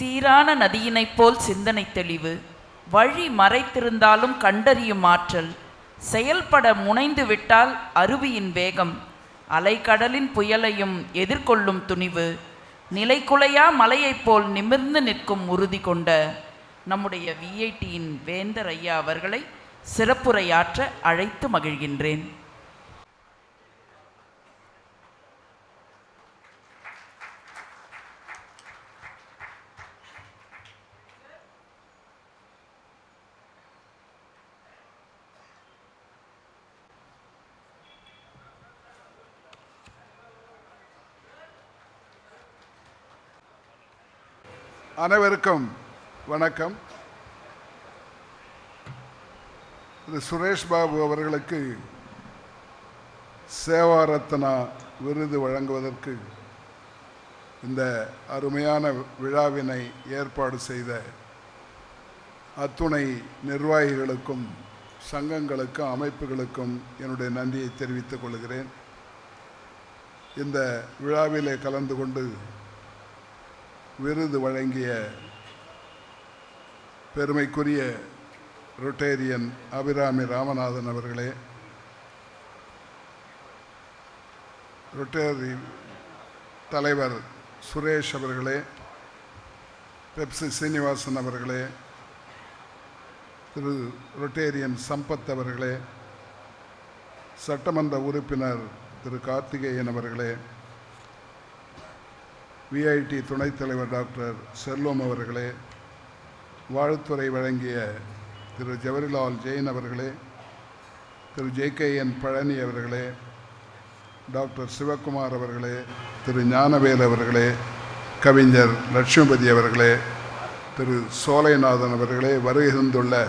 சீரான நதியினைப் போல் சிந்தனை தெளிவு வழி மறைத்திருந்தாலும் கண்டறியும் ஆற்றல் செயல்பட முனைந்து விட்டால் அருவியின் வேகம் அலைக்கடலின் புயலையும் எதிர்கொள்ளும் துணிவு நிலைக்குலையா மலையைப் போல் நிமிர்ந்து நிற்கும் உறுதி கொண்ட நம்முடைய விஐடியின் வேந்தர் ஐயா அவர்களை சிறப்புரையாற்ற அழைத்து மகிழ்கின்றேன். அனைவருக்கும் வணக்கம். திரு சுரேஷ் பாபு அவர்களுக்கு சேவாரத்னா விருது வழங்குவதற்கு இந்த அருமையான விழாவினை ஏற்பாடு செய்த அத்துணை நிர்வாகிகளுக்கும் சங்கங்களுக்கும் அமைப்புகளுக்கும் என்னுடைய நன்றியை தெரிவித்துக் கொள்கிறேன். இந்த விழாவிலே கலந்து கொண்டு விருது வழங்கிய பெருமைக்குரிய ரொட்டேரியன் அபிராமி ராமநாதன் அவர்களே ரொட்டேரி தலைவர் சுரேஷ் அவர்களே பெப்சி சீனிவாசன் அவர்களே திரு ரொட்டேரியன் சம்பத் அவர்களே சட்டமன்ற உறுப்பினர் திரு கார்த்திகேயன் அவர்களே விஐடி துணைத் தலைவர் டாக்டர் செல்வம் அவர்களே வாழ்த்துறை வழங்கிய திரு. ஜவஹர்லால் ஜெயின் அவர்களே திரு. ஜேகேஎன் பழனி அவர்களே டாக்டர் சிவகுமார் அவர்களே திரு. ஞானவேல் அவர்களே கவிஞர் லட்சுமிபதி அவர்களே திரு. சோலைநாதன் அவர்களே வருகை தந்துள்ள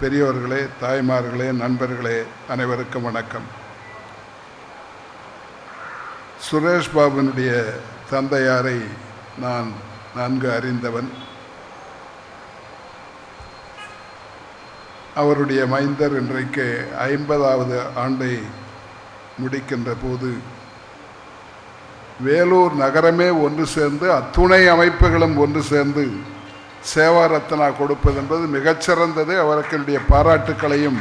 பெரியோர்களே தாய்மார்களே நண்பர்களே அனைவருக்கும் வணக்கம். சுரேஷ் பாபுனுடைய தந்தையாரை நான் நன்கு அறிந்தவன். அவருடைய மைந்தர் இன்றைக்கு ஐம்பதாவது ஆண்டை முடிக்கின்ற போது வேலூர் நகரமே ஒன்று சேர்ந்து அத்துணை அமைப்புகளும் ஒன்று சேர்ந்து சேவாரத்னா கொடுப்பது என்பது மிகச்சிறந்தது. அவர்களுடைய பாராட்டுக்களையும்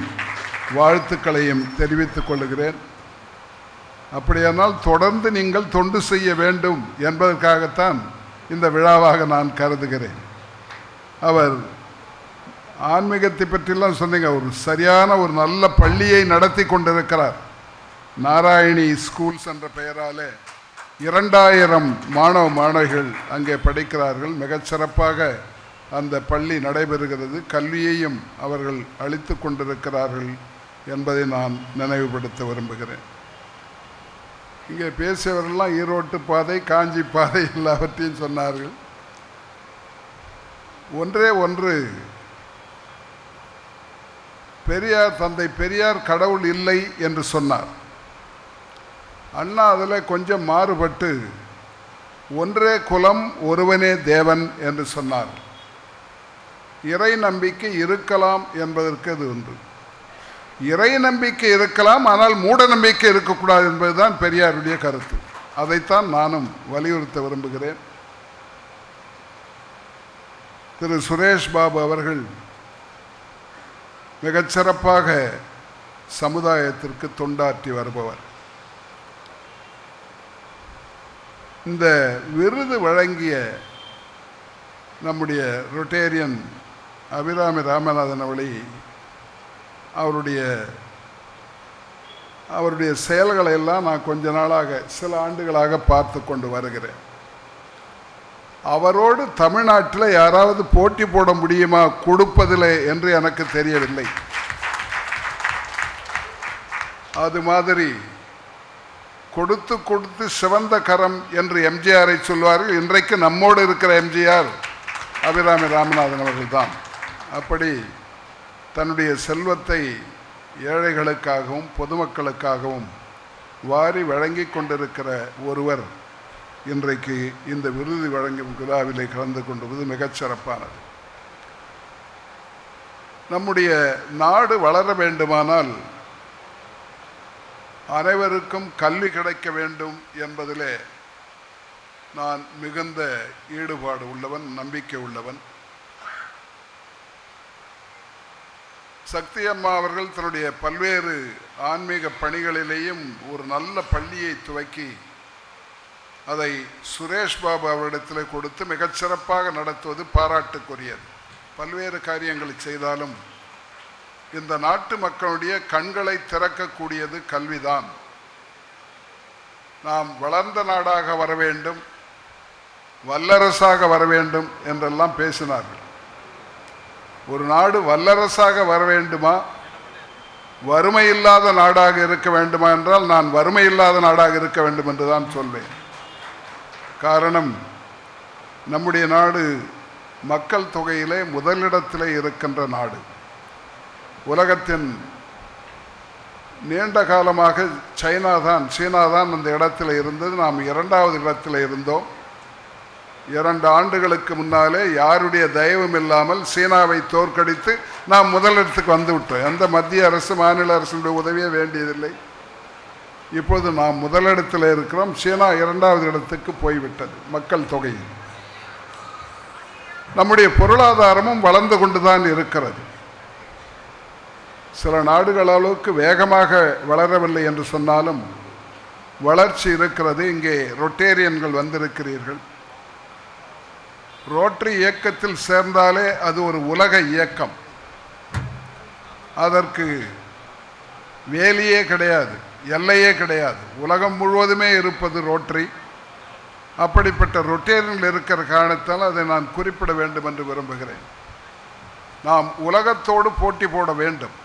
வாழ்த்துக்களையும் தெரிவித்துக் கொள்கிறேன் அப்படியானால் தொடர்ந்து நீங்கள் தொண்டு செய்ய வேண்டும் என்பதற்காகத்தான் இந்த விழாவாக நான் கருதுகிறேன். அவர் ஆன்மீகத்தை பற்றிலாம் சொன்னீங்க ஒரு சரியான ஒரு நல்ல பள்ளியை நடத்தி கொண்டிருக்கிறார். நாராயணி ஸ்கூல்ஸ் என்ற பெயராலே இரண்டாயிரம் மாணவ மாணவிகள் அங்கே படிக்கிறார்கள். மிகச்சிறப்பாக அந்த பள்ளி நடைபெறுகிறது. கல்வியையும் அவர்கள் அளித்து கொண்டிருக்கிறார்கள் என்பதை நான் நினைவுபடுத்த விரும்புகிறேன். இங்கே பேசியவர்கள்லாம் ஈரோட்டு பாதை காஞ்சி பாதை எல்லாவற்றையும் சொன்னார்கள். ஒன்றே ஒன்று. பெரியார் தந்தை பெரியார் கடவுள் இல்லை என்று சொன்னார். அண்ணா அதில் கொஞ்சம் மாறுபட்டு ஒன்றே குலம் ஒருவனே தேவன் என்று சொன்னார். இறை நம்பிக்கை இருக்கலாம் என்பதற்கு அது ஒன்று. இறை நம்பிக்கை இருக்கலாம் ஆனால் மூட நம்பிக்கை இருக்கக்கூடாது என்பதுதான் பெரியாருடைய கருத்து. அதைத்தான் நானும் வலியுறுத்த விரும்புகிறேன். திரு சுரேஷ் பாபு அவர்கள் மிகச்சிறப்பாக சமுதாயத்திற்கு தொண்டாற்றி வருபவர். இந்த விருது வழங்கிய நம்முடைய ரொட்டேரியன் அபிராமி ராமநாதன் அவளை அவருடைய அவருடைய செயல்களை எல்லாம் நான் கொஞ்ச நாளாக சில ஆண்டுகளாக பார்த்து கொண்டு வருகிறேன். அவரோடு தமிழ்நாட்டில் யாராவது போட்டி போட முடியுமா? கொடுப்பதில்லை என்று எனக்கு தெரியவில்லை. அது மாதிரி கொடுத்து கொடுத்து சிவந்த கரம் என்று எம்ஜிஆரை சொல்வார்கள். இன்றைக்கு நம்மோடு இருக்கிற எம்ஜிஆர் அபிராமி ராமநாதன் அவர்கள் தான் அப்படி தன்னுடைய செல்வத்தை ஏழைகளுக்காகவும் பொதுமக்களுக்காகவும் வாரி வழங்கி கொண்டிருக்கிற ஒருவர் இன்றைக்கு இந்த விருது வழங்கும் விழாவிலே கலந்து கொண்டுவது மிகச்சிறப்பானது நம்முடைய நாடு வளர வேண்டுமானால் அனைவருக்கும் கல்வி கிடைக்க வேண்டும் என்பதிலே நான் மிகுந்த ஈடுபாடு உள்ளவன் நம்பிக்கை உள்ளவன். சக்தி அம்மா அவர்கள் தன்னுடைய பல்வேறு ஆன்மீக பணிகளிலேயும் ஒரு நல்ல பள்ளியை துவக்கி அதை சுரேஷ் பாபு அவரிடத்தில் கொடுத்து மிகச்சிறப்பாக நடத்துவது பாராட்டுக்குரியது. பல்வேறு காரியங்களை செய்தாலும் இந்த நாட்டு மக்களுடைய கண்களை திறக்கக்கூடியது கல்விதான். நாம் வளர்ந்த நாடாக வர வேண்டும் வல்லரசாக வர வேண்டும் என்றெல்லாம் பேசினார்கள். ஒரு நாடு வல்லரசாக வர வேண்டுமா? வறுமை இல்லாத நாடாக இருக்க வேண்டுமா என்றால் நான் வறுமை இல்லாத நாடாக இருக்க வேண்டும் என்று தான் சொல்வேன். காரணம் நம்முடைய நாடு மக்கள் தொகையிலே முதலிடத்திலே இருக்கின்ற நாடு. உலகத்தின் நீண்ட காலமாக சைனா தான் சீனா தான் அந்த இடத்துல இருந்தது. நாம் இரண்டாவது இடத்தில் இருந்தோம். இரண்டு ஆண்டுகளுக்கு முன்னாலே யாருடைய தயவும் இல்லாமல் சீனாவை தோற்கடித்து நாம் முதலிடத்துக்கு வந்து விட்டோம். எந்த மத்திய அரசு மாநில அரசுடைய உதவியே வேண்டியதில்லை. இப்போது நாம் முதலிடத்தில் இருக்கிறோம். சீனா இரண்டாவது இடத்துக்கு போய்விட்டது. மக்கள் தொகையில் நம்முடைய பொருளாதாரமும் வளர்ந்து கொண்டு தான் இருக்கிறது. சில நாடுகள் அளவுக்கு வேகமாக வளரவில்லை என்று சொன்னாலும் வளர்ச்சி இருக்கிறது. இங்கே ரொட்டேரியன்கள் வந்திருக்கிறீர்கள். ரோட்டரி இயக்கத்தில் சேர்ந்தாலே அது ஒரு உலக இயக்கம். அதற்கு வேலியே கிடையாது எல்லையே கிடையாது. உலகம் முழுவதுமே இருப்பது ரோட்டரி. அப்படிப்பட்ட ரொட்டேனில் இருக்கிற காரணத்தால் அதை நான் குறிப்பிட வேண்டும் என்று விரும்புகிறேன். நாம் உலகத்தோடு போட்டி போட வேண்டும்.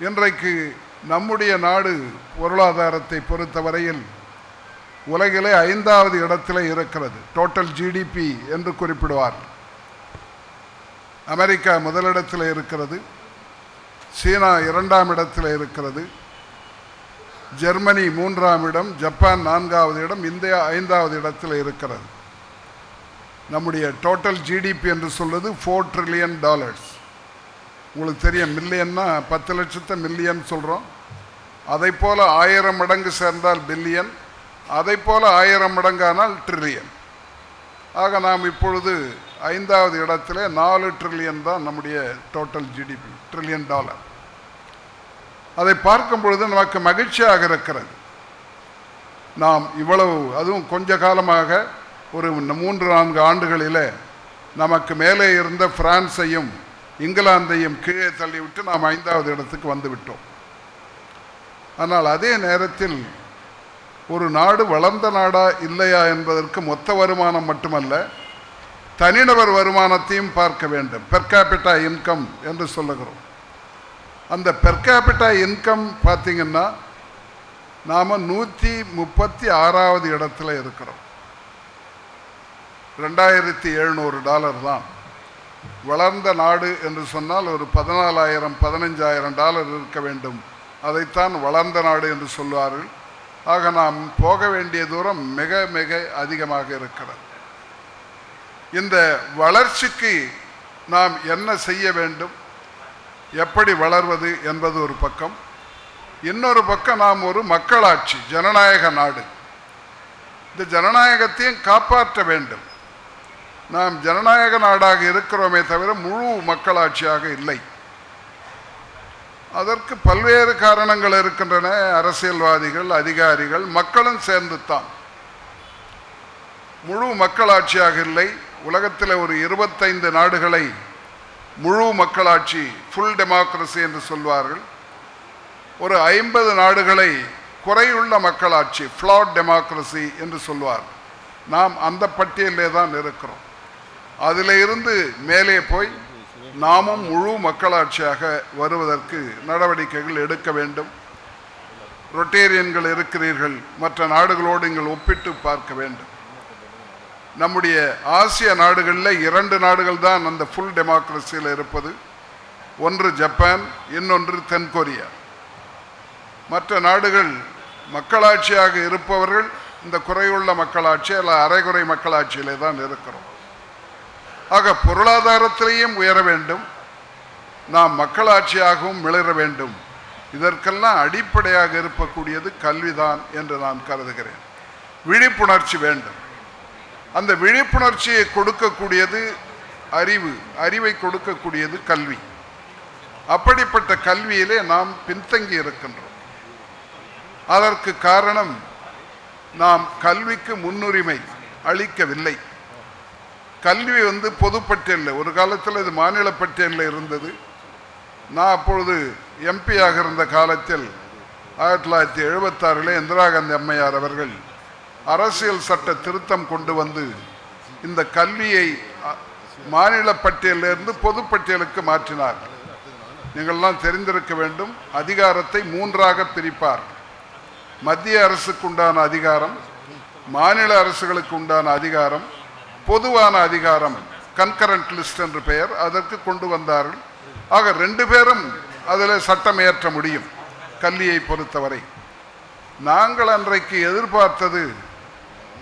இன்றைக்கு நம்முடைய நாடு பொருளாதாரத்தை பொறுத்தவரையில் உலகிலே ஐந்தாவது இடத்தில் இருக்கிறது. டோட்டல் ஜிடிபி என்று குறிப்பிடுவார். அமெரிக்கா முதலிடத்தில் இருக்கிறது. சீனா இரண்டாம் இடத்தில் இருக்கிறது. ஜெர்மனி மூன்றாம் இடம். ஜப்பான் நான்காவது இடம். இந்தியா ஐந்தாவது இடத்தில் இருக்கிறது. நம்முடைய டோட்டல் ஜிடிபி என்று சொல்வது ஃபோர் ட்ரில்லியன் டாலர்ஸ் உங்களுக்கு தெரியும் மில்லியன்னா பத்து லட்சத்தை மில்லியன் சொல்கிறோம் அதை போல் ஆயிரம் மடங்கு சேர்ந்தால் பில்லியன் அதை போல ஆயிரம் மடங்கானால் ட்ரில்லியன் ஆக நாம் இப்பொழுது ஐந்தாவது இடத்துல நாலு ட்ரில்லியன் தான் நம்முடைய டோட்டல் ஜிடிபி ட்ரில்லியன் டாலர் அதை பார்க்கும் பொழுது நமக்கு மகிழ்ச்சியாக இருக்கிறது. நாம் இவ்வளவு அதுவும் கொஞ்ச காலமாக ஒரு மூன்று நான்கு ஆண்டுகளில் நமக்கு மேலே இருந்த பிரான்ஸையும் இங்கிலாந்தையும் கீழே தள்ளிவிட்டு நாம் ஐந்தாவது இடத்துக்கு வந்து விட்டோம் ஆனால் அதே நேரத்தில் ஒரு நாடு வளர்ந்த நாடா இல்லையா என்பதற்கு மொத்த வருமானம் மட்டுமல்ல தனிநபர் வருமானத்தையும் பார்க்க வேண்டும். பெர்காபிட்டா இன்கம் என்று சொல்லுகிறோம். அந்த பெர்காபிட்டா இன்கம் பார்த்தீங்கன்னா நாம் நூற்றி முப்பத்தி ஆறாவது இடத்துல இருக்கிறோம். ரெண்டாயிரத்தி எழுநூறு டாலர் தான். வளர்ந்த நாடு என்று சொன்னால் ஒரு பதினாலாயிரம் பதினஞ்சாயிரம் டாலர் இருக்க வேண்டும். அதைத்தான் வளர்ந்த நாடு என்று சொல்வார்கள். ஆக நாம் போக வேண்டிய தூரம் மிக மிக அதிகமாக இருக்கிறது. இந்த வளர்ச்சிக்கு நாம் என்ன செய்ய வேண்டும்? எப்படி வளர்வது என்பது ஒரு பக்கம். இன்னொரு பக்கம் நாம் ஒரு மக்களாட்சி ஜனநாயக நாடு. இந்த ஜனநாயகத்தையும் காப்பாற்ற வேண்டும். நாம் ஜனநாயக நாடாக இருக்கிறோமே தவிர முழு மக்களாட்சியாக இல்லை. அதற்கு பல்வேறு காரணங்கள் இருக்கின்றன. அரசியல்வாதிகள் அதிகாரிகள் மக்களும் சேர்ந்து தான் முழு மக்களாட்சியாக இல்லை. உலகத்தில் ஒரு இருபத்தைந்து நாடுகளை முழு மக்களாட்சி ஃபுல் டெமோக்ரஸி என்று சொல்வார்கள். ஒரு ஐம்பது நாடுகளை குறையுள்ள மக்களாட்சி ஃப்ளாட் டெமோக்ரஸி என்று சொல்வார். நாம் அந்த பட்டியலே தான் இருக்கிறோம். அதில் இருந்து மேலே போய் நாமும் முழு மக்களாட்சியாக வருவதற்கு நடவடிக்கைகள் எடுக்க வேண்டும். ரொட்டேரியன்கள் இருக்கிறீர்கள். மற்ற நாடுகளோடு நீங்கள் ஒப்பிட்டு பார்க்க வேண்டும். நம்முடைய ஆசிய நாடுகளில் இரண்டு நாடுகள் தான் அந்த ஃபுல் டெமோக்ரஸியில் இருப்பது. ஒன்று ஜப்பான் இன்னொன்று தென்கொரியா. மற்ற நாடுகள் மக்களாட்சியாக இருப்பவர்கள் இந்த குறையுள்ள மக்களாட்சி அல்ல அரைகுறை மக்களாட்சியிலே தான் இருக்கிறோம். ஆக பொருளாதாரத்திலேயும் உயர வேண்டும். நாம் மக்களாட்சியாகவும் மிளர வேண்டும். இதற்கெல்லாம் அடிப்படையாக இருக்கக்கூடியது கல்விதான் என்று நான் கருதுகிறேன். விழிப்புணர்ச்சி வேண்டும். அந்த விழிப்புணர்ச்சியை கொடுக்கக்கூடியது அறிவு அறிவை கொடுக்கக்கூடியது கல்வி. அப்படிப்பட்ட கல்வியிலே நாம் பின்தங்கி இருக்கின்றோம். அதற்கு காரணம் நாம் கல்விக்கு முன்னுரிமை அளிக்கவில்லை. கல்வி வந்து பொதுப்பட்டியலில். ஒரு காலத்தில் இது மாநில பட்டியலில் இருந்தது. நான் அப்பொழுது எம்பியாக இருந்த காலத்தில் ஆயிரத்தி தொள்ளாயிரத்தி எழுபத்தாறில் இந்திரா காந்தி அம்மையார் அவர்கள் அரசியல் சட்ட திருத்தம் கொண்டு வந்து இந்த கல்வியை மாநில பட்டியலிலிருந்து பொதுப்பட்டியலுக்கு மாற்றினார். நீங்கள்லாம் தெரிந்திருக்க வேண்டும். அதிகாரத்தை மூன்றாக பிரிப்பார். மத்திய அரசுக்கு உண்டான அதிகாரம் மாநில அரசுகளுக்கு உண்டான அதிகாரம் பொதுவான அதிகாரம் கன்கரண்ட் லிஸ்ட் என்று பெயர். அதற்கு கொண்டு வந்தார்கள். ஆக ரெண்டு பேரும் அதில் சட்டம் இயற்ற முடியும். கல்வியை பொறுத்தவரை. நாங்கள் அன்றைக்கு எதிர்பார்த்தது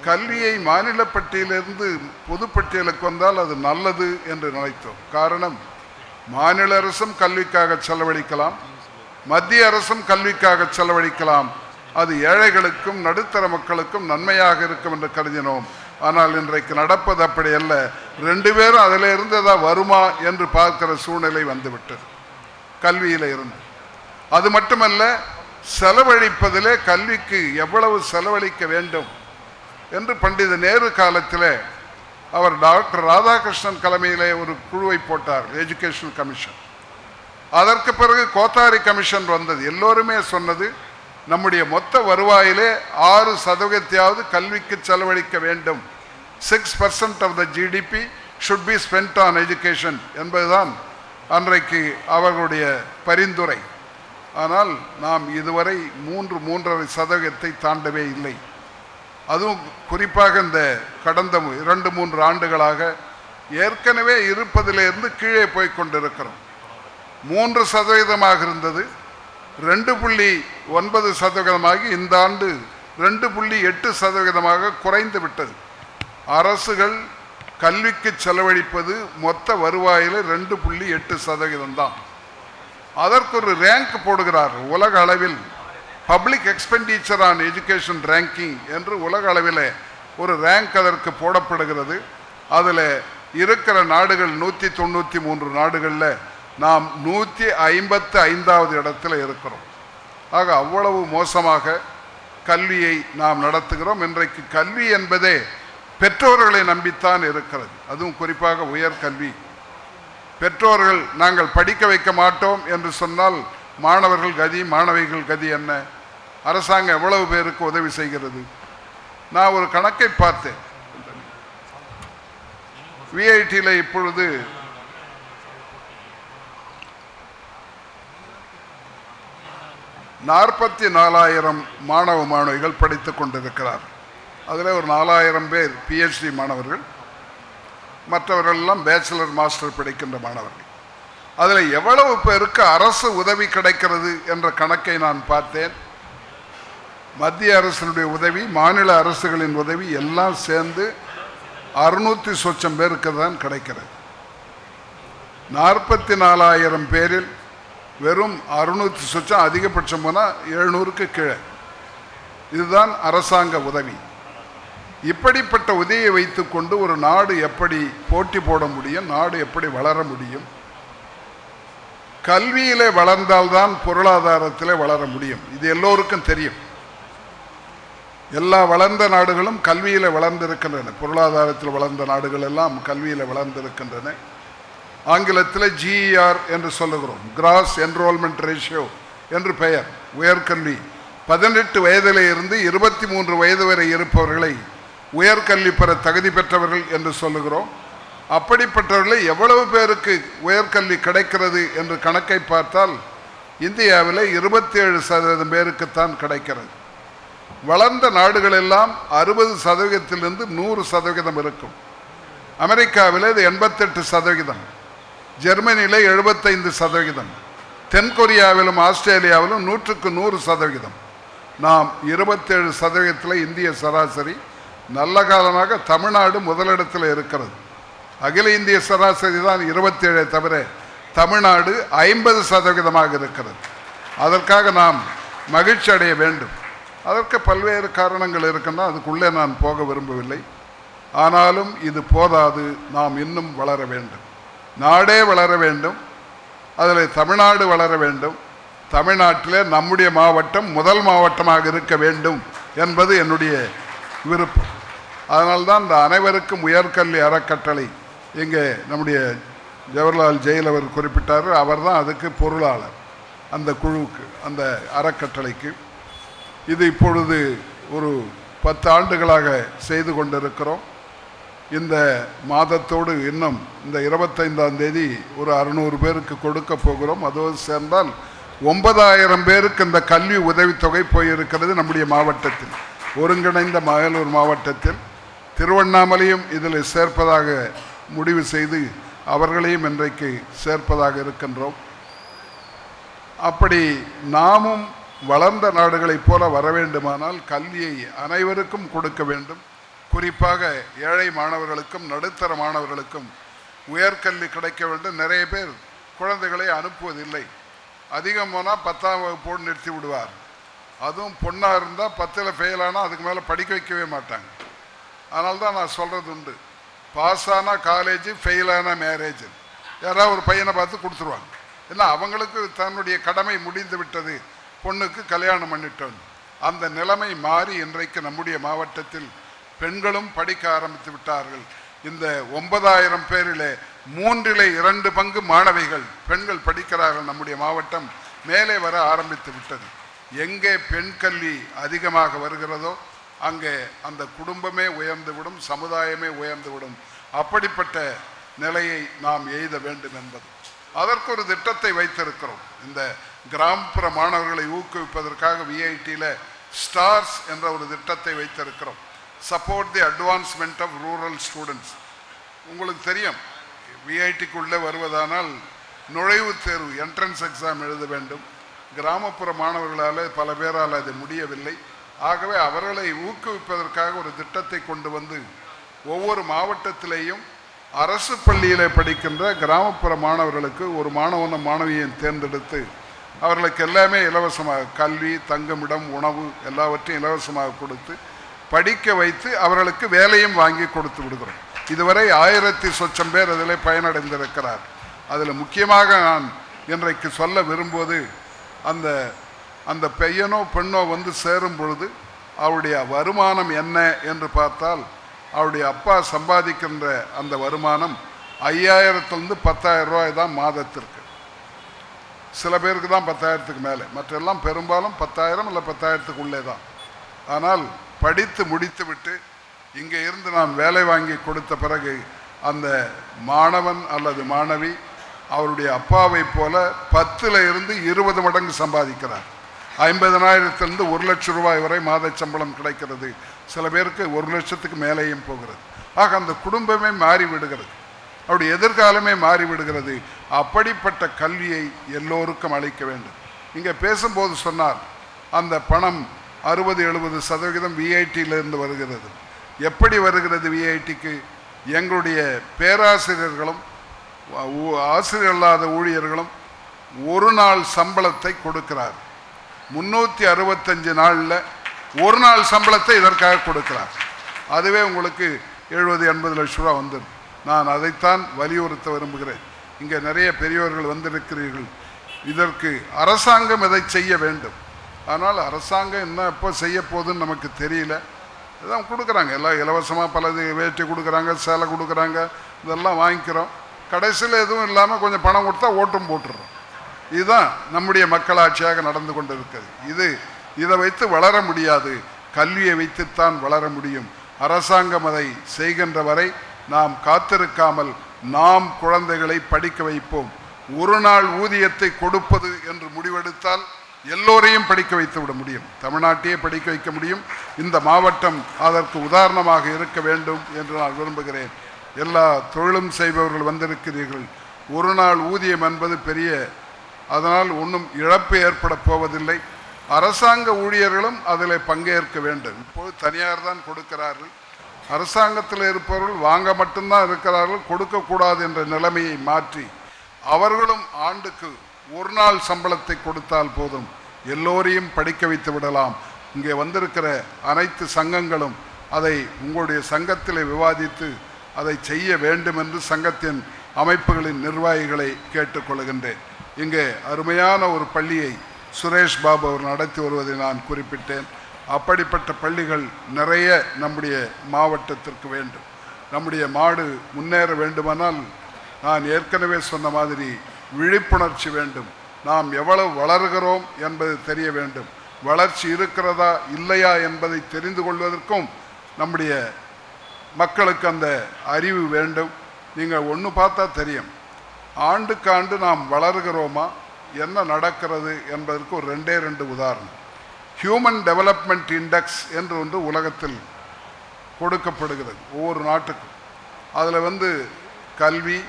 கல்வியை மாநில பட்டியலிருந்து பொதுப்பட்டியலுக்கு வந்தால் அது நல்லது என்று நினைத்தோம். காரணம் மாநில அரசும் கல்விக்காக செலவழிக்கலாம். மத்திய அரசும் கல்விக்காக செலவழிக்கலாம். அது ஏழைகளுக்கும் நடுத்தர மக்களுக்கும் நன்மையாக இருக்கும் என்று கருதினோம். ஆனால் இன்றைக்கு நடப்பது அப்படி அல்ல. ரெண்டு பேரும் அதில் இருந்ததா வருமா என்று பார்க்கிற சூழ்நிலை வந்துவிட்டது. கல்வியில் இருந்து. அது மட்டுமல்ல செலவழிப்பதிலே கல்விக்கு எவ்வளவு செலவழிக்க வேண்டும் என்று பண்டித நேரு காலத்தில் அவர் டாக்டர் ராதாகிருஷ்ணன் தலைமையிலே ஒரு குழுவை போட்டார் எஜுகேஷன் கமிஷன் அதற்கு பிறகு கோத்தாரி கமிஷன் வந்தது. எல்லோருமே சொன்னது நம்முடைய மொத்த வருவாயிலே ஆறு சதவீதத்தையாவது கல்விக்கு செலவழிக்க வேண்டும். Six percent of the GDP should be spend on education என்பதுதான் அன்றைக்கு அவர்களுடைய பரிந்துரை. ஆனால் நாம் இதுவரை மூன்று மூன்றரை சதவீதத்தை தாண்டவே இல்லை. அதுவும் குறிப்பாக இந்த கடந்த இரண்டு மூன்று ஆண்டுகளாக ஏற்கனவே இருப்பதிலிருந்து கீழே போய் கொண்டிருக்கிறோம். மூன்று சதவீதமாக இருந்தது. ரெண்டு புள்ளி ஒன்பது சதவீதமாகி இந்த ஆண்டு ரெண்டு புள்ளி எட்டு சதவீதமாக குறைந்து விட்டது அரசுகள் கல்விக்கு செலவழிப்பது மொத்த வருவாயில் ரெண்டு புள்ளி எட்டு சதவீதம் தான் அதற்கு ஒரு ரேங்க் போடுகிறார். உலக அளவில் public expenditure on education ranking என்று உலக அளவில் ஒரு ரேங்க் அதற்கு போடப்படுகிறது. அதில் இருக்கிற நாடுகள் நூற்றி தொண்ணூற்றி மூன்று நாடுகளில் நாம் நூற்றி ஐம்பத்து ஐந்தாவது இடத்துல இருக்கிறோம். ஆக அவ்வளவு மோசமாக கல்வியை நாம் நடத்துகிறோம். இன்றைக்கு கல்வி என்பதே பெற்றோர்களை நம்பித்தான் இருக்கிறது. அதுவும் குறிப்பாக உயர்கல்வி பெற்றோர்கள் நாங்கள் படிக்க வைக்க மாட்டோம் என்று சொன்னால் மாணவர்கள் கதி மாணவிகள் கதி என்ன? அரசாங்கம் எவ்வளவு பேருக்கு உதவி செய்கிறது? நான் ஒரு கணக்கை பார்த்தேன். விஐடியில் இப்பொழுது நாற்பத்தி நாலாயிரம் மாணவ மாணவிகள் படித்து கொண்டிருக்கிறார். அதில் ஒரு நாலாயிரம் பேர் பிஹெச்டி மாணவர்கள் மற்றவர்கள் எல்லாம் பேச்சுலர் மாஸ்டர் படிக்கின்ற மாணவர்கள். அதில் எவ்வளவு பேருக்கு அரசு உதவி கிடைக்கிறது என்ற கணக்கை நான் பார்த்தேன். மத்திய அரசினுடைய உதவி மாநில அரசுகளின் உதவி எல்லாம் சேர்ந்து அறுநூற்றி சொச்சம் பேருக்கு தான் கிடைக்கிறது. நாற்பத்தி நாலாயிரம் பேரில் வெறும் அறுநூற்றி சொச்சம் அதிகபட்சம் போனால் எழுநூறுக்கு கீழே. இதுதான் அரசாங்க உதவி. இப்படிப்பட்ட உதவியை வைத்துக்கொண்டு ஒரு நாடு எப்படி போட்டி போட முடியும் நாடு எப்படி வளர முடியும் கல்வியிலே வளர்ந்தால்தான் பொருளாதாரத்தில் வளர முடியும். இது எல்லோருக்கும் தெரியும். எல்லா வளர்ந்த நாடுகளும் கல்வியில் வளர்ந்திருக்கின்றன. பொருளாதாரத்தில் வளர்ந்த நாடுகள் எல்லாம் கல்வியில் வளர்ந்திருக்கின்றன. ஆங்கிலத்தில் ஜிஇஆர் என்று சொல்லுகிறோம். கிராஸ் என்ரோல்மெண்ட் ரேஷியோ என்று பெயர். உயர்கல்வி. பதினெட்டு வயதிலே இருந்து இருபத்தி மூன்று வயது வரை இருப்பவர்களை உயர்கல்வி பெற தகுதி பெற்றவர்கள் என்று சொல்லுகிறோம். அப்படிப்பட்டவர்களை எவ்வளவு பேருக்கு உயர்கல்வி கிடைக்கிறது என்று கணக்கை பார்த்தால் இந்தியாவில் இருபத்தி ஏழு சதவீதம் பேருக்குத்தான் கிடைக்கிறது. வளர்ந்த நாடுகள் எல்லாம் அறுபது சதவீதத்திலிருந்து நூறு சதவீதம் இருக்கும். அமெரிக்காவில் இது எண்பத்தெட்டு சதவிகிதம் ஜெர்மனியில் எழுபத்தைந்து சதவிகிதம். தென்கொரியாவிலும் ஆஸ்திரேலியாவிலும் நூற்றுக்கு நூறு சதவிகிதம். நாம் இருபத்தேழு சதவீதத்தில் இந்திய சராசரி. நல்ல காலமாக தமிழ்நாடு முதலிடத்தில் இருக்கிறது. அகில இந்திய சராசரி தான் இருபத்தேழை தவிர தமிழ்நாடு ஐம்பது சதவிகிதமாக இருக்கிறது. அதற்காக நாம் மகிழ்ச்சி அடைய வேண்டும். அதற்கு பல்வேறு காரணங்கள் இருக்கின்றன. அதுக்குள்ளே நான் போக விரும்பவில்லை. ஆனாலும் இது போதாது. நாம் இன்னும் வளர வேண்டும். நாடே வளர வேண்டும். அதில் தமிழ்நாடு வளர வேண்டும். தமிழ்நாட்டில் நம்முடைய மாவட்டம் முதல் மாவட்டமாக இருக்க வேண்டும் என்பது என்னுடைய விருப்பம். அதனால்தான் இந்த அனைவருக்கும் உயர்கல்வி அறக்கட்டளை இங்கே நம்முடைய ஜவஹர்லால் ஜெயில் அவர் குறிப்பிட்டார். அவர் தான் அதுக்கு பொருளாளர் அந்த குழுவுக்கு அந்த அறக்கட்டளைக்கு. இது இப்பொழுது ஒரு பத்து ஆண்டுகளாக செய்து கொண்டிருக்கிறோம். இந்த மாதத்தோடு இன்னும் இந்த இருபத்தைந்தாம் தேதி ஒரு அறுநூறு பேருக்கு கொடுக்க போகிறோம். அதோடு சேர்ந்தால் ஒன்பதாயிரம் பேருக்கு இந்த கல்வி உதவித்தொகை போயிருக்கிறது நம்முடைய மாவட்டத்தில். ஒருங்கிணைந்த மகளூர் மாவட்டத்தில். திருவண்ணாமலையும் இதில் சேர்ப்பதாக முடிவு செய்து அவர்களையும் இன்றைக்கு சேர்ப்பதாக இருக்கின்றோம். அப்படி நாமும் வளர்ந்த நாடுகளைப் போல வர வேண்டுமானால் கல்வியை அனைவருக்கும் கொடுக்க வேண்டும். குறிப்பாக ஏழை மாணவர்களுக்கும் நடுத்தர மாணவர்களுக்கும் உயர்கல்வி கிடைக்க வேண்டும். நிறைய பேர் குழந்தைகளை அனுப்புவதில்லை. அதிகம் போனால் பத்தாம் வகுப்போடு நிறுத்தி விடுவார். அதுவும் பொண்ணாக இருந்தால் பத்தில் ஃபெயிலானால் அதுக்கு மேலே படிக்க வைக்கவே மாட்டாங்க. அதனால தான் நான் சொல்கிறது உண்டு. பாஸ் ஆனால் காலேஜ் ஃபெயிலான மேரேஜ் யாராவது ஒரு பையனை பார்த்து கொடுத்துருவாங்க. ஏன்னா அவங்களுக்கு தன்னுடைய கடமை முடிந்து விட்டது. பொண்ணுக்கு கல்யாணம் பண்ணிட்டோம். அந்த நிலைமை மாறி இன்றைக்கு நம்முடைய மாவட்டத்தில் பெண்களும் படிக்க ஆரம்பித்து விட்டார்கள். இந்த ஒன்பதாயிரம் பேரிலே மூன்றிலே இரண்டு பங்கு மாணவிகள் பெண்கள் படிக்கிறார்கள் நம்முடைய மாவட்டம். மேலே வர ஆரம்பித்து விட்டது. எங்கே பெண் கல்வி அதிகமாக வருகிறதோ அங்கே அந்த குடும்பமே உயர்ந்துவிடும் சமுதாயமே உயர்ந்துவிடும் அப்படிப்பட்ட நிலையை நாம் எய்த வேண்டும் என்பது. அதற்கு ஒரு திட்டத்தை வைத்திருக்கிறோம். இந்த கிராமப்புற மாணவர்களை ஊக்குவிப்பதற்காக விஐடியில் ஸ்டார்ஸ் என்ற ஒரு திட்டத்தை வைத்திருக்கிறோம். Support the advancement of rural students உங்களுக்கு தெரியும் விஐடிக்குள்ளே வருவதானால் நுழைவுத் தேர்வு என்ட்ரன்ஸ் எக்ஸாம் எழுத வேண்டும். கிராமப்புற மாணவர்களால் பல பேரால் அது முடியவில்லை. ஆகவே அவர்களை ஊக்குவிப்பதற்காக ஒரு திட்டத்தை கொண்டு வந்து ஒவ்வொரு மாவட்டத்திலேயும் அரசு பள்ளியில் படிக்கின்ற கிராமப்புற மாணவர்களுக்கு ஒரு மாணவன மாணவியை தேர்ந்தெடுத்து அவர்களுக்கு எல்லாமே இலவசமாக கல்வி தங்குமிடம் உணவு எல்லாவற்றையும் இலவசமாக கொடுத்து படிக்க வைத்து அவர்களுக்கு வேலையும் வாங்கி கொடுத்து விடுகிறோம். இதுவரை ஆயிரத்தி சொச்சம் பேர் அதில் பயனடைந்திருக்கிறார். அதில் முக்கியமாக நான் இன்றைக்கு சொல்ல விரும்புவது அந்த அந்த பையனோ பெண்ணோ வந்து சேரும் பொழுது அவருடைய வருமானம் என்ன என்று பார்த்தால் அவருடைய அப்பா சம்பாதிக்கின்ற அந்த வருமானம் ஐயாயிரத்துலேருந்து பத்தாயிரம் ரூபாய் தான் மாதத்திற்கு. சில பேருக்கு தான் பத்தாயிரத்துக்கு மேலே. மற்றெல்லாம் பெரும்பாலும் பத்தாயிரம் இல்லை பத்தாயிரத்துக்கு உள்ளே தான். ஆனால் படித்து முடித்துவிட்டு இங்கே இருந்து நான் வேலை வாங்கி கொடுத்த பிறகு அந்த மாணவன் அல்லது மாணவி அவருடைய அப்பாவைப் போல பத்தில் இருந்து இருபது மடங்கு சம்பாதிக்கிறார். ஐம்பதனாயிரத்திலிருந்து ஒரு லட்சம் ரூபாய் வரை மாத சம்பளம் கிடைக்கிறது. சில பேருக்கு ஒரு லட்சத்துக்கு மேலேயும் போகிறது. ஆக அந்த குடும்பமே மாறி விடுகிறது அவருடைய எதிர்காலமே மாறி விடுகிறது அப்படிப்பட்ட கல்வியை எல்லோருக்கும் அளிக்க வேண்டும். இங்கே பேசும்போது சொன்னார் அந்த பணம் அறுபது எழுபது சதவிகிதம் விஐடியிலிருந்து வருகிறது. எப்படி வருகிறது விஐடிக்கு எங்களுடைய பேராசிரியர்களும் ஊ- ஆசிரியர் அல்லாத ஊழியர்களும் ஒரு நாள் சம்பளத்தை கொடுக்கிறார். முன்னூற்றி அறுபத்தஞ்சு நாளில் ஒரு நாள் சம்பளத்தை இதற்காக கொடுக்கிறார். அதுவே உங்களுக்கு எழுபது எண்பது லட்ச ரூபா வந்துடும் நான் அதைத்தான் வலியுறுத்த விரும்புகிறேன். இங்கே நிறைய பெரியவர்கள் வந்திருக்கிறீர்கள். இதற்கு அரசாங்கம் இதை செய்ய வேண்டும். ஆனால் அரசாங்கம் என்ன எப்போ செய்ய போகுதுன்னு நமக்கு தெரியல. இதான் கொடுக்குறாங்க. எல்லாம் இலவசமாக பல இது வேட்டி கொடுக்குறாங்க சேலை கொடுக்குறாங்க இதெல்லாம் வாங்கிக்கிறோம். கடைசியில் எதுவும் இல்லாமல் கொஞ்சம் பணம் கொடுத்தா ஓட்டும் போட்டுடுறோம் இதுதான் நம்முடைய மக்களாட்சியாக நடந்து கொண்டு இருக்குது இது இதை வைத்து வளர முடியாது. கல்வியை வைத்துத்தான் வளர முடியும். அரசாங்கம் அதை செய்கின்ற வரை நாம் காத்திருக்காமல் நாம் குழந்தைகளை படிக்க வைப்போம். ஒரு நாள் ஊதியத்தை கொடுப்பது என்று முடிவெடுத்தால் எல்லோரையும் படிக்க வைத்து விட முடியும். தமிழ்நாட்டையே படிக்க வைக்க முடியும். இந்த மாவட்டம் அதற்கு உதாரணமாக இருக்க வேண்டும் என்று நான் விரும்புகிறேன். எல்லா தொழிலும் செய்பவர்கள் வந்திருக்கிறீர்கள். ஒரு நாள் ஊதியம் என்பது பெரிய அதனால் ஒன்றும் இழப்பு ஏற்பட போவதில்லை. அரசாங்க ஊழியர்களும் அதில் பங்கேற்க வேண்டும். இப்போது தனியார் தான் கொடுக்கிறார்கள். அரசாங்கத்தில் இருப்பவர்கள் வாங்க மட்டும்தான் இருக்கிறார்கள் கொடுக்கக்கூடாது என்ற நிலைமையை மாற்றி அவர்களும் ஆண்டுக்கு ஒரு நாள் சம்பளத்தை கொடுத்தால் போதும். எல்லோரையும் படிக்க வைத்து விடலாம். இங்கே வந்திருக்கிற அனைத்து சங்கங்களும் அதை உங்களுடைய சங்கத்தில் விவாதித்து அதை செய்ய வேண்டும் என்று சங்கத்தின் அமைப்புகளின் நிர்வாகிகளை கேட்டுக்கொள்கின்றேன் இங்கே அருமையான ஒரு பள்ளியை சுரேஷ் பாபு அவர் நடத்தி வருவதை நான் குறிப்பிட்டேன். அப்படிப்பட்ட பள்ளிகள் நிறைய நம்முடைய மாவட்டத்திற்கு வேண்டும். நம்முடைய மாடு முன்னேற வேண்டுமானால் நான் ஏற்கனவே சொன்ன மாதிரி விழிப்புணர்ச்சி வேண்டும். நாம் எவ்வளவு வளர்கிறோம் என்பது தெரிய வேண்டும். வளர்ச்சி இருக்கிறதா இல்லையா என்பதை தெரிந்து கொள்வதற்கும் நம்முடைய மக்களுக்கு அந்த அறிவு வேண்டும். நீங்கள் ஒன்று பார்த்தா தெரியும். ஆண்டுக்காண்டு நாம் வளர்கிறோமா? என்ன நடக்கிறது என்பதற்கு ஒரு ரெண்டே ரெண்டு உதாரணம். ஹியூமன் டெவலப்மெண்ட் இண்டெக்ஸ் என்று ஒன்று உலகத்தில் கொடுக்கப்படுகிறது. ஒவ்வொரு நாட்டுக்கும். அதில் வந்து கல்வி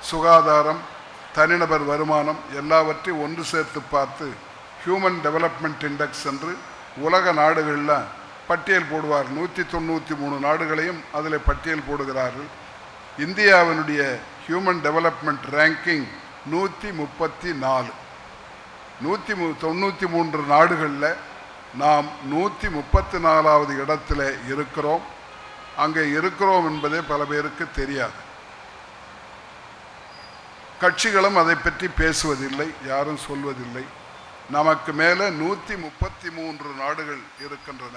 சுகாதாரம் தனிநபர் வருமானம் எல்லாவற்றையும் ஒன்று சேர்த்து பார்த்து ஹியூமன் டெவலப்மெண்ட் இண்டெக்ஸ் என்று உலக நாடுகளில் பட்டியல் போடுவார். நூற்றி தொண்ணூற்றி மூணு நாடுகளையும் அதில் பட்டியல் போடுகிறார்கள். இந்தியாவினுடைய ஹியூமன் டெவலப்மெண்ட் ரேங்கிங் நூற்றி முப்பத்தி நாலு. நூற்றி மு தொண்ணூற்றி மூன்று நாடுகளில் நாம் நூற்றி முப்பத்தி நாலாவது இடத்துல இருக்கிறோம். அங்கே இருக்கிறோம் என்பதே பல பேருக்கு தெரியாது. கட்சிகளும் அதை பற்றி பேசுவதில்லை யாரும் சொல்வதில்லை. நமக்கு மேலே நூற்றி முப்பத்தி மூன்று நாடுகள் இருக்கின்றன.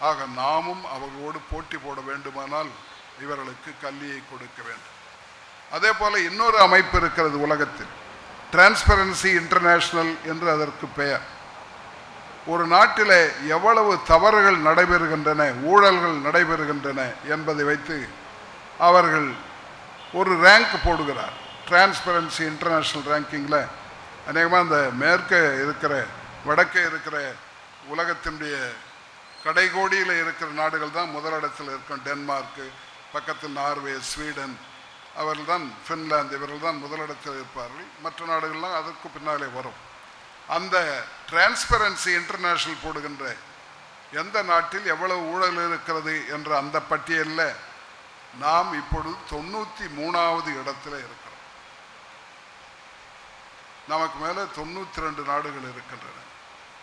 ஆக நாமும் அவர்களோடு போட்டி போட வேண்டுமானால் இவர்களுக்கு கல்வியை கொடுக்க வேண்டும். அதே போல் இன்னொரு அமைப்பு இருக்கிறது உலகத்தில். டிரான்ஸ்பரன்சி இன்டர்நேஷனல் என்று அதற்கு பெயர். ஒரு நாட்டில் எவ்வளவு தவறுகள் நடைபெறுகின்றன ஊழல்கள் நடைபெறுகின்றன என்பதை வைத்து அவர்கள் ஒரு ரேங்க் போடுகிறார். டிரான்ஸ்பரன்சி இன்டர்நேஷ்னல் ரேங்கிங்கில் அநேகமாக அந்த மேற்கே இருக்கிற வடக்கே இருக்கிற உலகத்தினுடைய கடைகோடியில் இருக்கிற நாடுகள் தான் முதலிடத்தில் இருக்கும். டென்மார்க்கு பக்கத்தில் நார்வே ஸ்வீடன். அவர்கள் தான் ஃபின்லாந்து இவர்கள் தான் முதலிடத்தில் இருப்பார்கள். மற்ற நாடுகள்லாம் அதற்கு பின்னாலே வரும். அந்த டிரான்ஸ்பரன்சி இன்டர்நேஷ்னல் போடுகின்ற எந்த நாட்டில் எவ்வளவு ஊழல் இருக்கிறது என்ற அந்த பட்டியலில் நாம் இப்பொழுது தொண்ணூற்றி மூணாவது இடத்துல இருக்கிறோம். நமக்கு மேலே தொண்ணூற்றி ரெண்டு நாடுகள் இருக்கின்றன.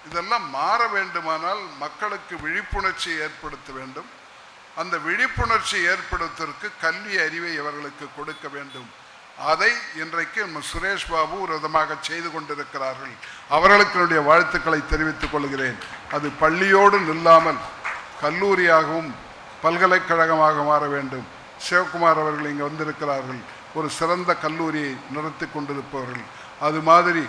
இதெல்லாம் மாற வேண்டுமானால் மக்களுக்கு விழிப்புணர்ச்சி ஏற்படுத்த வேண்டும். அந்த விழிப்புணர்ச்சி ஏற்படுத்துவதற்கு கல்வி அறிவை இவர்களுக்கு கொடுக்க வேண்டும். அதை இன்றைக்கு நம்ம சுரேஷ் பாபு ஒரு விதமாக செய்து கொண்டிருக்கிறார்கள். அவர்களுக்கு வாழ்த்துக்களை தெரிவித்துக் கொள்கிறேன். அது பள்ளியோடு நில்லாமல் கல்லூரியாகவும் பல்கலைக்கழகமாக மாற வேண்டும். சிவகுமார் அவர்கள் இங்கே வந்திருக்கிறார்கள். ஒரு சிறந்த கல்லூரியை நடத்தி கொண்டிருப்பவர்கள். அது மாதிரி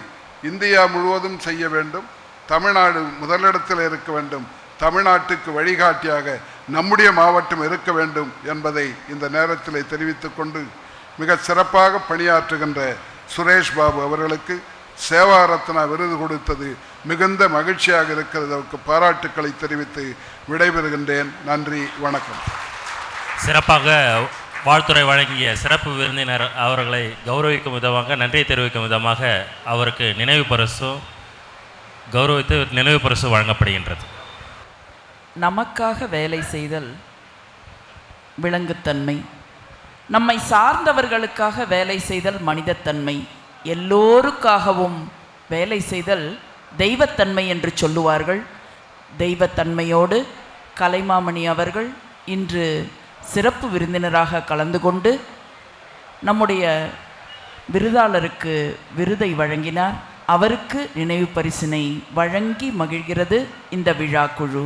இந்தியா முழுவதும் செய்ய வேண்டும். தமிழ்நாடு முதலிடத்தில் இருக்க வேண்டும். தமிழ்நாட்டுக்கு வழிகாட்டியாக நம்முடைய மாவட்டம் இருக்க வேண்டும் என்பதை இந்த நேரத்தில் தெரிவித்துக் கொண்டு மிக சிறப்பாக பணியாற்றுகின்ற சுரேஷ் பாபு அவர்களுக்கு சேவா ரத்னா விருது கொடுத்தது மிகுந்த மகிழ்ச்சியாக இருக்கிறது. அவருக்கு பாராட்டுக்களை தெரிவித்து விடைபெறுகின்றேன். நன்றி வணக்கம். சிறப்பாக வாழ்த்துறை வழங்கிய சிறப்பு விருந்தினர் அவர்களை கௌரவிக்கும் விதமாக நன்றியை தெரிவிக்கும் விதமாக அவருக்கு நினைவு பரிசும் கௌரவித்து நினைவு பரிசு வழங்கப்படுகின்றது. நமக்காக வேலை செய்தல் விலங்குத்தன்மை நம்மை சார்ந்தவர்களுக்காக வேலை செய்தல் மனிதத்தன்மை எல்லோருக்காகவும் வேலை செய்தல் தெய்வத்தன்மை என்று சொல்லுவார்கள். தெய்வத்தன்மையோடு கலைமாமணி அவர்கள் இன்று சிறப்பு விருந்தினராக கலந்து கொண்டு நம்முடைய விருதாளருக்கு விருதை வழங்கினார். அவருக்கு நினைவு பரிசினை வழங்கி மகிழ்கிறது இந்த விழா குழு.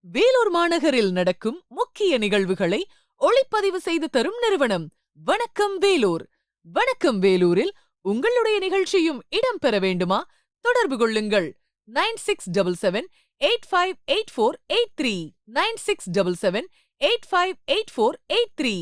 வேலூர் மாநகரில் நடக்கும் முக்கிய நிகழ்வுகளை ஒளிப்பதிவு செய்து தரும் நிறுவனம் வணக்கம் வேலூர். வணக்கம் வேலூரில் உங்களுடைய நிகழ்ச்சியும் இடம்பெற வேண்டுமா? தொடர்பு கொள்ளுங்கள். Nine six double seven eight five eight four eight three nine six double seven eight five eight four eight three